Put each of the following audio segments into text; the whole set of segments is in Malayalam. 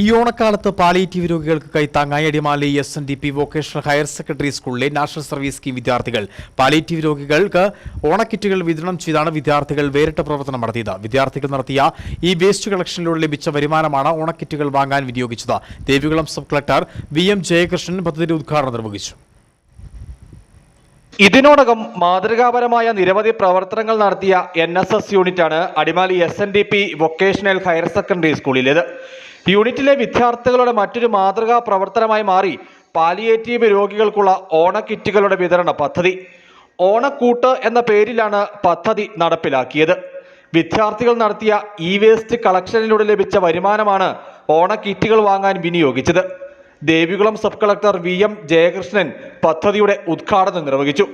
ഈ ഓണക്കാലത്ത് പാലിയേറ്റീവ് രോഗികൾക്ക് കൈത്താങ്ങായി Adimali S N D P vocational higher secondary സ്കൂളിലെ നാഷണൽ സർവീസ് സ്കീം വിദ്യാർത്ഥികൾ. പാലിയേറ്റീവ് രോഗികൾക്ക് ഓണക്കിറ്റുകൾ വിതരണം ചെയ്താണ് വിദ്യാർത്ഥികൾ വേറിട്ട പ്രവർത്തനം നടത്തിയത്. വിദ്യാർത്ഥികൾ നടത്തിയ ഈ വേസ്റ്റ് കളക്ഷനിലൂടെ ലഭിച്ച വരുമാനമാണ് ഓണക്കിറ്റുകൾ വാങ്ങാൻ വിനിയോഗിച്ചത്. Devikulam sub collector V M Jayakrishnan പദ്ധതിയുടെ ഉദ്ഘാടനം നിർവഹിച്ചു. ഇതിനോടകം മാതൃകാപരമായ നിരവധി പ്രവർത്തനങ്ങൾ നടത്തിയ എൻ എസ് എസ് യൂണിറ്റാണ് Adimali S N D P vocational higher secondary സ്കൂളിലേത് യൂണിറ്റിലെ വിദ്യാർത്ഥികളുടെ മറ്റൊരു മാതൃകാ പ്രവർത്തനമായി മാറി പാലിയേറ്റീവ് രോഗികൾക്കുള്ള ഓണക്കിറ്റുകളുടെ വിതരണ പദ്ധതി. ഓണക്കൂട്ട് എന്ന പേരിലാണ് പദ്ധതി നടപ്പിലാക്കിയത്. വിദ്യാർത്ഥികൾ നടത്തിയ ഇ വേസ്റ്റ് കളക്ഷനിലൂടെ ലഭിച്ച വരുമാനമാണ് ഓണക്കിറ്റുകൾ വാങ്ങാൻ വിനിയോഗിച്ചത്. Devikulam sub collector V M Jayakrishnan പദ്ധതിയുടെ ഉദ്ഘാടനം നിർവഹിച്ചു.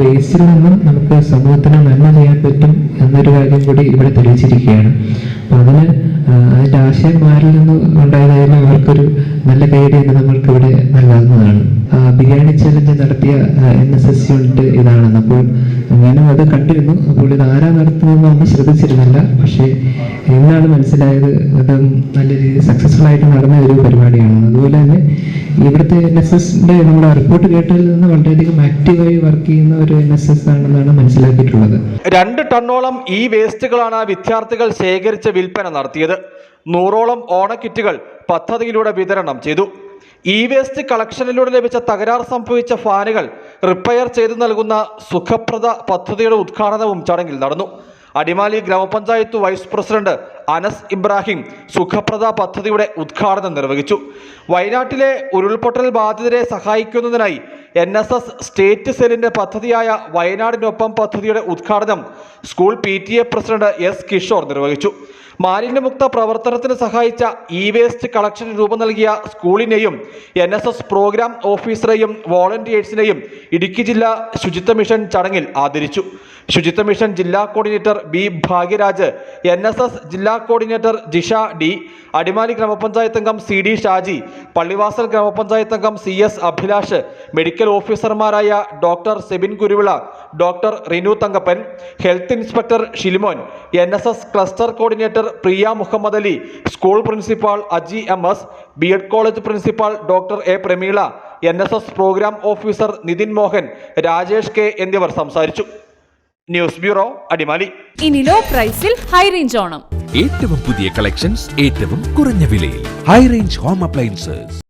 വേസ്റ്റിൽ നിന്നും നമുക്ക് സമൂഹത്തിന് നന്മ ചെയ്യാൻ പറ്റും എന്നൊരു കാര്യം കൂടി ഇവിടെ തെളിയിച്ചിരിക്കുകയാണ്. അപ്പൊ അതിന് അതിന്റെ ആശയം ആരിൽ നിന്ന് ഉണ്ടായതായാലും അവർക്കൊരു നല്ല ഗൈഡ് എന്ന് നമ്മൾക്ക് ഇവിടെ നൽകാവുന്നതാണ് ബിരിയാണി ചലഞ്ച് നടത്തിയ എൻ എസ് എസ് യൂണിറ്റ് ഇതാണെന്ന്. അപ്പോൾ ഞാനും അത് കണ്ടിരുന്നു. അപ്പോൾ ഇത് ആരാ നടത്തുന്നതെന്ന് ഒന്നും ശ്രദ്ധിച്ചിരുന്നില്ല. പക്ഷേ എന്നാണ് മനസ്സിലായത് അത് നല്ല രീതിയിൽ സക്സസ്ഫുൾ ആയിട്ട് നടന്ന ഒരു പരിപാടിയാണ്. അതുപോലെ ഇവിടുത്തെ എൻ എസ് എസിന്റെ നമ്മുടെ റിപ്പോർട്ട് കേട്ടതിൽ നിന്ന് വളരെയധികം ആക്റ്റീവായി വർക്ക് ചെയ്യുന്ന ഒരു എൻ എസ് എസ് ആണെന്നാണ് മനസ്സിലാക്കിയിട്ടുള്ളത്. രണ്ട് ടണ്ണോളം ഈ വേസ്റ്റുകളാണ് വിദ്യാർത്ഥികൾ ശേഖരിച്ച് വിൽപ്പന നടത്തിയത്. നൂറോളം ഓണക്കിറ്റുകൾ പദ്ധതിയിലൂടെ വിതരണം ചെയ്തു. ഇ വേസ്റ്റ് കളക്ഷനിലൂടെ ലഭിച്ച തകരാർ സംഭവിച്ച ഫാനുകൾ റിപ്പയർ ചെയ്തു നൽകുന്ന സുഖപ്രദ പദ്ധതിയുടെ ഉദ്ഘാടനവും ചടങ്ങിൽ നടന്നു. അടിമാലി ഗ്രാമപഞ്ചായത്ത് വൈസ് പ്രസിഡന്റ് അനസ് ഇബ്രാഹിം സുഖപ്രദ പദ്ധതിയുടെ ഉദ്ഘാടനം നിർവഹിച്ചു. വയനാട്ടിലെ ഉരുൾപൊട്ടൽ ബാധിതരെ സഹായിക്കുന്നതിനായി എൻ എസ് എസ് സ്റ്റേറ്റ് സെല്ലിന്റെ പദ്ധതിയായ വയനാടിനൊപ്പം പദ്ധതിയുടെ ഉദ്ഘാടനം school P president S Kishor നിർവഹിച്ചു. മാലിന്യമുക്ത പ്രവർത്തനത്തിന് സഹായിച്ച ഇ വേസ്റ്റ് കളക്ഷൻ രൂപം നൽകിയ സ്കൂളിനെയും എൻ എസ് എസ് പ്രോഗ്രാം ഓഫീസറെയും വോളണ്ടിയേഴ്സിനെയും ഇടുക്കി ജില്ലാ ശുചിത്വ മിഷൻ ചടങ്ങിൽ ആദരിച്ചു. ശുചിത്വ മിഷൻ ജില്ലാ coordinator B Bhagyaraj N S S ജില്ലാ കോർഡിനേറ്റർ ജിഷ ഡി അടിമാലി ഗ്രാമപഞ്ചായത്ത് അംഗം സി ഡി ഷാജി പള്ളിവാസൽ ഗ്രാമപഞ്ചായത്ത് അംഗം സി എസ് അഭിലാഷ് മെഡിക്കൽ ഓഫീസർമാരായ doctor Sebin Kuruvila doctor Rinu Thankappan health inspector Shilimon N cluster coordinator Priya Muhammad Ali school principal Aji M S B Ed college principal doctor A Prameela N S S programme officer Nithin Mohan Rajesh K എന്നിവർ സംസാരിച്ചു. News bureau Adimali. ഇനി ലോ പ്രൈസിൽ ഹൈ റേഞ്ച് ഓണം. ഏറ്റവും പുതിയ കളക്ഷൻസ് ഏറ്റവും കുറഞ്ഞ വിലയിൽ. High range home appliances